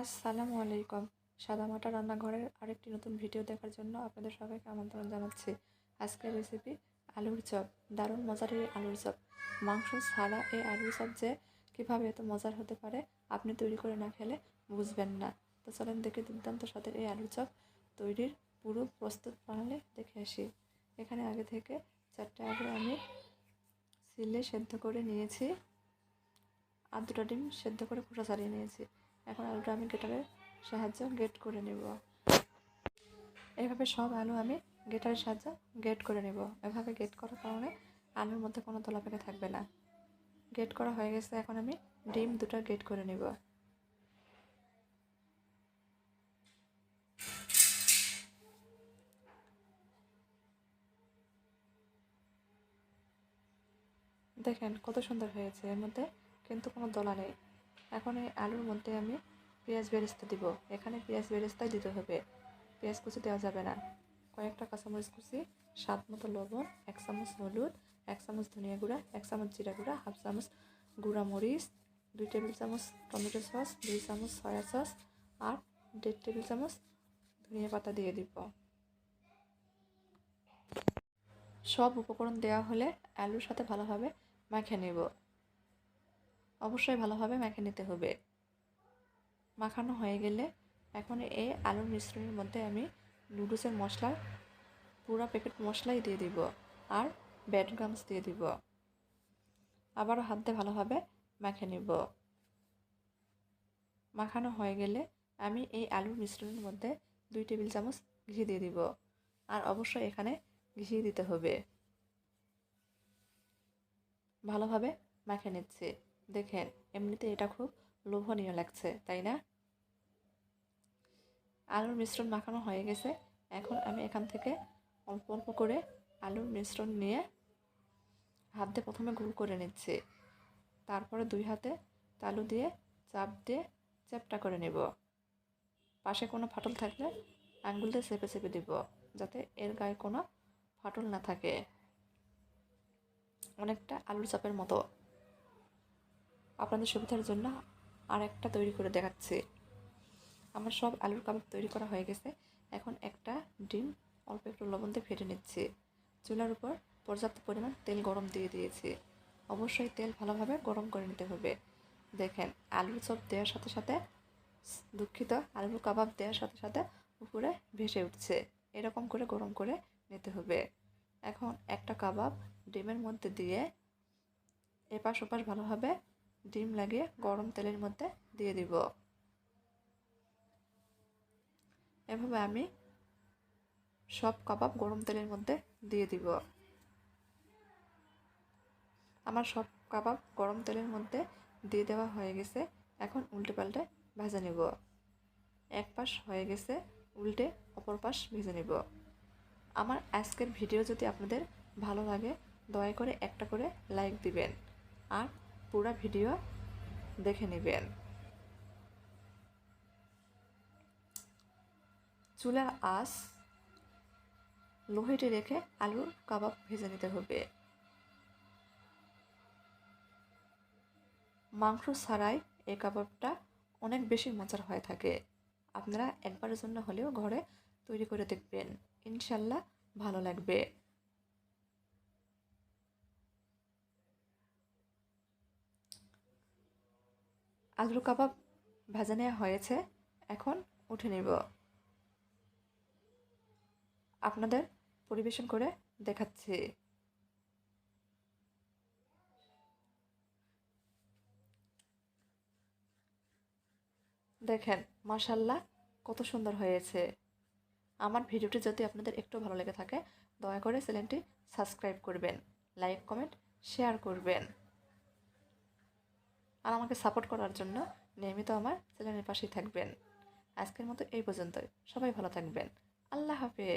আসসালামু আলাইকুম। সাদামাটা রান্নাঘরের আরেকটি নতুন ভিডিও দেখার জন্য আপনাদের সবাইকে আমন্ত্রণ জানাচ্ছি। আজকের রেসিপি আলুর চপ। দারুণ মজার এই আলুর চপ। মাংস ছাড়া এই আলুর চপ যে কীভাবে এত মজার হতে পারে, আপনি তৈরি করে না খেলে বুঝবেন না। তো চলেন দেখে দুর্দান্ত স্বাদের এই আলুর চপ তৈরির পুরো প্রস্তুত প্রণালী দেখে আসি। এখানে আগে থেকে চারটে আলু আমি সিলে সেদ্ধ করে নিয়েছি। আর দুটো ডিম সেদ্ধ করে খোসা ছাড়িয়ে নিয়েছি। এখন আলুটা আমি গেটারের সাহায্যে গেট করে নেব। এইভাবে সব আলু আমি গেটারের সাহায্যে গেট করে নেব। এভাবে গেট করার কারণে আলুর মধ্যে কোনো তলা পেকে থাকবে না। গেট করা হয়ে গেছে, এখন আমি ডিম দুটো গেট করে নেব। দেখেন কত সুন্দর হয়েছে, এর মধ্যে কিন্তু কোনো দলা নেই। এখন এই আলুর মধ্যে আমি পেঁয়াজ বেরেস্তা দিব। এখানে পেঁয়াজ বেরেস্তাই দিতে হবে। পেঁয়াজ কুচি দেওয়া যাবে না। কয়েকটা কাঁচামরিচ কুচি, স্বাদ মতো লবণ, এক চামচ হলুদ, এক চামচ ধনিয়া গুঁড়া, এক চামচ জিরা গুঁড়া, হাফ চামচ গুঁড়া মরিচ দুই টেবিল চামচ টমেটো সস, দুই চামচ সয়া সস আর দেড় টেবিল চামচ ধনিয়া পাতা দিয়ে দিব। সব উপকরণ দেওয়া হলে আলুর সাথে ভালোভাবে মাখে নেব। অবশ্যই ভালোভাবে মেখে নিতে হবে। মাখানো হয়ে গেলে এখন এই আলুর মিশ্রণের মধ্যে আমি নুডলসের মশলা, পুরো প্যাকেট মশলাই দিয়ে দিব আর ব্যাড গামস দিয়ে দিব। আবারও হাত ভালোভাবে মেখে নিব। মাখানো হয়ে গেলে আমি এই আলুর মিশ্রণের মধ্যে দুই টেবিল চামচ ঘি দিয়ে দিব আর অবশ্যই এখানে ঘি দিতে হবে। ভালোভাবে মেখে নিচ্ছে। দেখেন, এমনিতে এটা খুব লোভনীয় লাগছে, তাই না? আলুর মিশ্রণ মাখানো হয়ে গেছে। এখন আমি এখান থেকে অল্প অল্প করে আলুর মিশ্রণ নিয়ে হাত দিয়ে প্রথমে গুল করে নিচ্ছি। তারপরে দুই হাতে তালু দিয়ে চাপ দিয়ে চ্যাপটা করে নেব। পাশে কোনো ফাটল থাকলে আঙ্গুল দিয়ে চেপে চেপে দিব, যাতে এর গায়ে কোনো ফাটল না থাকে। অনেকটা আলুর চাপের মতো। আপনাদের সুবিধার জন্য আর একটা তৈরি করে দেখাচ্ছি। আমার সব আলুর কাবাব তৈরি করা হয়ে গেছে। এখন একটা ডিম অল্প একটু লবণ দিয়ে ফেটে নিচ্ছি। চুলার উপর পর্যাপ্ত পরিমাণ তেল গরম দিয়ে দিয়েছি। অবশ্যই তেল ভালোভাবে গরম করে নিতে হবে। দেখেন, আলুর চপ দেওয়ার সাথে সাথে, দুঃখিত, আলুর কাবাব দেওয়ার সাথে সাথে উপরে ভেসে উঠছে। এরকম করে গরম করে নিতে হবে। এখন একটা কাবাব ডিমের মধ্যে দিয়ে এপাশ ওপাশ ভালোভাবে ডিম লাগিয়ে গরম তেলের মধ্যে দিয়ে দিব। এভাবে আমি সব কাবাব গরম তেলের মধ্যে দিয়ে দিব। আমার সব কাবাব গরম তেলের মধ্যে দিয়ে দেওয়া হয়ে গেছে। এখন উল্টে পাল্টে ভেজে নেব। এক পাশ হয়ে গেছে, উল্টে অপর পাশ ভেজে নেব। আমার আজকের ভিডিও যদি আপনাদের ভালো লাগে, দয়া করে একটা করে লাইক দিবেন। আর পুরো ভিডিও দেখে নেবেন চুলার আঁচ লোহেটে রেখে আলুর কাবাব ভেজে নিতে হবে। মাংস ছাড়াই এই কাবাবটা অনেক বেশি মজার হয়ে থাকে। আপনারা একবারের জন্য হলেও ঘরে তৈরি করে দেখবেন। ইনশাল্লাহ ভালো লাগবে। আলুর কাবাব ভাজা নেওয়া হয়েছে, এখন উঠে নেব। আপনাদের পরিবেশন করে দেখাচ্ছি। দেখেন মাশাল্লাহ কত সুন্দর হয়েছে। আমার ভিডিওটি যদি আপনাদের একটু ভালো লেগে থাকে, দয়া করে চ্যানেলটি সাবস্ক্রাইব করবেন, লাইক, কমেন্ট, শেয়ার করবেন। আর আমাকে সাপোর্ট করার জন্য নিয়মিত আমার চ্যানেলের পাশেই থাকবেন। আজকের মতো এই পর্যন্তই। সবাই ভালো থাকবেন। আল্লাহ হাফেজ।